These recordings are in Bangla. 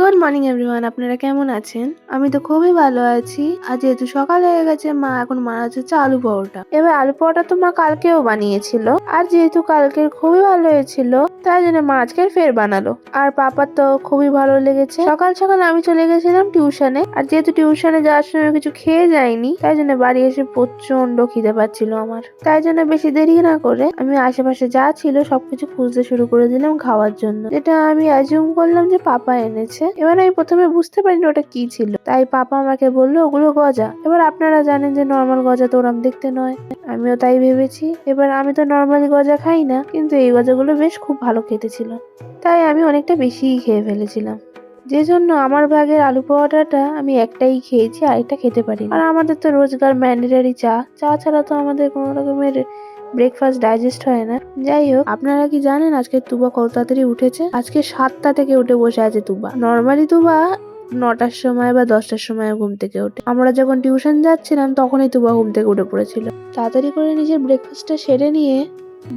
গুড মর্নিং এভরিওয়ান আপনারা কেমন আছেন? আমি তো খুবই ভালো আছি। আর যেহেতু সকাল হয়ে গেছে, মা এখন বানাচ্ছে হচ্ছে আলু পরোটা। এবার আলু পরোটা তো মা কালকেও বানিয়েছিল। আর যেহেতু কালকের খুবই ভালো হয়েছিল, তাই জন্য মা আজকে ফের বানালো। আর পাপার তো খুবই ভালো লেগেছে। সকাল সকাল আমি চলে গেছিলাম টিউশনে আর যেহেতু টিউশনে যাওয়ার সময় কিছু খেয়ে যাইনি, তাই জন্য বাড়ি এসে প্রচণ্ড খিদে পাচ্ছিল আমার। তাই জন্য বেশি দেরি না করে আমি আশেপাশে যা ছিল সবকিছু খুঁজতে শুরু করে দিলাম খাওয়ার জন্য। যেটা আমি অ্যাজিউম করলাম যে পাপা এনেছে। এবার আমি প্রথমে বুঝতে পারিনি ওটা কি ছিল। তাই পাপা আমাকে বলল, ওগুলো গজা। এবার আপনারা জানেন যে নর্মাল গজা তো ওরম দেখতে নয়। আমিও তাই ভেবেছি। এবার আমি তো নর্মালি গজা খাই না, কিন্তু এই গজাগুলো বেশ খুব ভালো খেতে ছিল। তাই আমি অনেকটা বেশিই খেয়ে ফেলেছিলাম। যে জন্য আমার ভাগের আলু পরোটাটা আমি একটাই খেয়েছি, আরেকটা খেতে পারি আর আমাদের তো রোজগার ম্যান্ডেটারি চা। চা ছাড়া তো আমাদের কোনো রকমের ব্রেকফাস্ট ডাইজেস্ট হয় না। যাই হোক, আপনারা কি জানেন আজকে তুবা কত তাড়াতাড়ি উঠেছে? আজকে সাতটা থেকে উঠে বসে আছে তুবা। নর্মালি তুবা নটার সময় বা দশটার সময় ঘুম থেকে উঠে আমরা যখন টিউশন যাচ্ছিলাম, তখনই তুবা ঘুম থেকে উঠে পড়েছিল। তাড়াতাড়ি করে নিজের ব্রেকফাস্টটা সেরে নিয়ে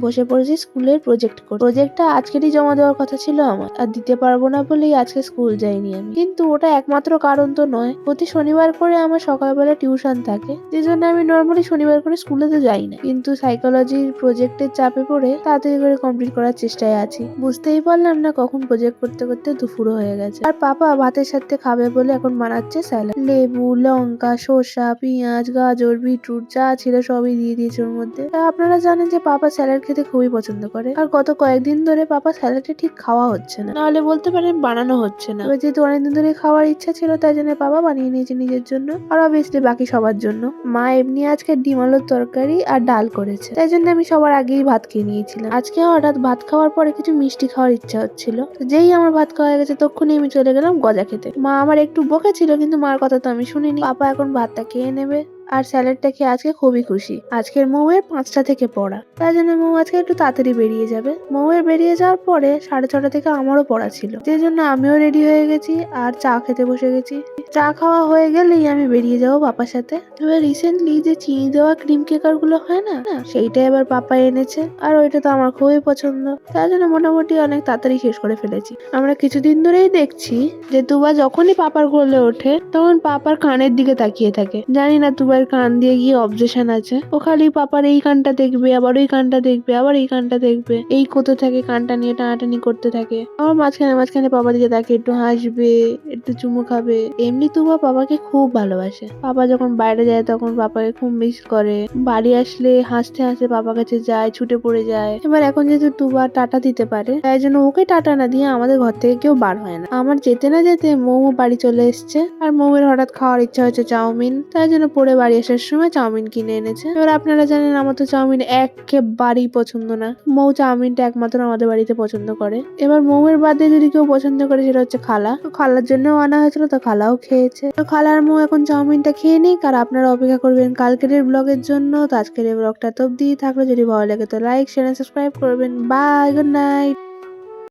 বসে পড়েছি স্কুলের প্রজেক্ট করে প্রজেক্টটা আজকেরই জমা দেওয়ার কথা ছিল আমার। আর দিতে পারব না বলেই আজকে স্কুল যাইনি আমি। কিন্তু ওটা একমাত্র কারণ তো নয়। প্রতি শনিবার করে আমার সকালবেলা টিউশন থাকে। যে জন্য আমি নর্মালি শনিবার করে স্কুলে তো যাই না। কিন্তু সাইকোলজির প্রজেক্টের চাপে পড়ে তাড়াতাড়ি করে কমপ্লিট করার চেষ্টায় আছি। বুঝতেই পারলাম না কখন প্রজেক্ট করতে করতে দুপুর হয়ে গেছে। আর পাপা ভাতের সাথে খাবে বলে এখন বানাচ্ছে স্যালাড লেবু, লঙ্কা, শসা, পেঁয়াজ, গাজর, বিটরুট যা ছিল সবই দিয়ে দিয়েছে ওর মধ্যে। আপনারা জানেন যে পাপা স্যালাড খেতে খুবই পছন্দ করে। আর গত কয়েকদিন ধরে পাপা স্যালাডটা ঠিক খাওয়া হচ্ছে না। নাহলে বলতে পারেন বানানো হচ্ছে না। এবার যেহেতু অনেকদিন ধরে খাওয়ার ইচ্ছা ছিল তাই জন্য বাবা বানিয়ে নিয়েছে নিজের জন্য। আর অবভিয়াসলি বাকি সবার জন্য। মা এমনি আজকে ডিম আলুর তরকারি আর ডাল করেছে। তাই জন্য আমি সবার আগেই ভাত খেয়ে নিয়েছিলাম। আজকে হঠাৎ ভাত খাওয়ার পরে কিছু মিষ্টি খাওয়ার ইচ্ছা হচ্ছিল। যেই আমার ভাত খাওয়া হয়ে গেছে তখনই আমি চলে গেলাম গজা খেতে। মা আমার একটু বকেছিল কিন্তু মার কথা তো আমি শুনিনি। পাপা এখন ভাতটা খেয়ে নেবে। আর স্যালাডটা খেয়ে আজকে খুবই খুশি। আজকের মৌয়ের পাঁচটা থেকে পড়া। তাই জন্য মৌ আজকে একটু তাড়াতাড়ি বেরিয়ে যাবে। মৌয়ের বেরিয়ে যাওয়ার পরে সাড়ে ছটা থেকে আমারও পড়া ছিল। যে জন্য আমিও রেডি হয়ে গেছি আর চা খেতে বসে গেছি। চা খাওয়া হয়ে গেলেই আমি বেরিয়ে যাব পাপার সাথে। এবার রিসেন্টলি যে চিনি দেওয়া ক্রিম কেকারগুলো হয় না না, সেইটা এবার পাপা এনেছে। আর ওইটা তো আমার খুবই পছন্দ। তাই জন্য মোটামুটি অনেক তাড়াতাড়ি শেষ করে ফেলেছি। আমরা কিছুদিন ধরেই দেখছি যে তুবা যখনই পাপার কোলে ওঠে তখন পাপার কানের দিকে তাকিয়ে থাকে। জানি না তুবার কান দিয়ে গিয়ে অবজেশন আছে। ও খালি পাপার এই কানটা দেখবে, আবার ওই কানটা দেখবে, আবার এই কানটা দেখবে। এই কোথা থেকে কানটা নিয়ে টানাটানি করতে থাকে? আমার মাঝখানে মাঝখানে পাপা দিকে তাকে একটু হাসবে, একটু চুমু খাবে। এমনি তুবা পাপাকে খুব ভালোবাসে। পাপা যখন বাইরে যায় তখন পাপাকে খুব মিস করে। বাড়ি আসলে হাসতে হাসতে পাপা কাছে যায়, ছুটে পড়ে যায়। এবার এখন যেহেতু তুবা টাটা দিতে পারে, তাই জন্য ওকে টাটা না দিয়ে আমাদের ঘর থেকে কেউ বার হয় না। আমার যেতে না যেতে মোমো বাড়ি চলে এসছে। আর মোমের হঠাৎ খাওয়ার ইচ্ছা হচ্ছে চাউমিন। তাই জন্য পরে বাড়ি আসার সময় চাউমিন কিনে এনেছে। এবার আপনারা জানেন, আমার তো চাউমিন একেবারেই পছন্দ না। মৌ চাউমিনটা একমাত্র আমাদের বাড়িতে পছন্দ করে। এবার মৌয়ের বাদে যদি কেউ পছন্দ করে, সেটা হচ্ছে খালা। তো খালার জন্য আনা হয়েছিল, তো খালাও খেয়েছে। তো খালার মৌ এখন চাউমিনটা খেয়ে নিক, আর আপনারা অপেক্ষা করবেন কালকের ব্লগের জন্য। তো আজকের এই ব্লগটা তো অব্দি থাকলে যদি ভালো লাগে, তো লাইক শেয়ার সাবস্ক্রাইব করবেন। Bye good night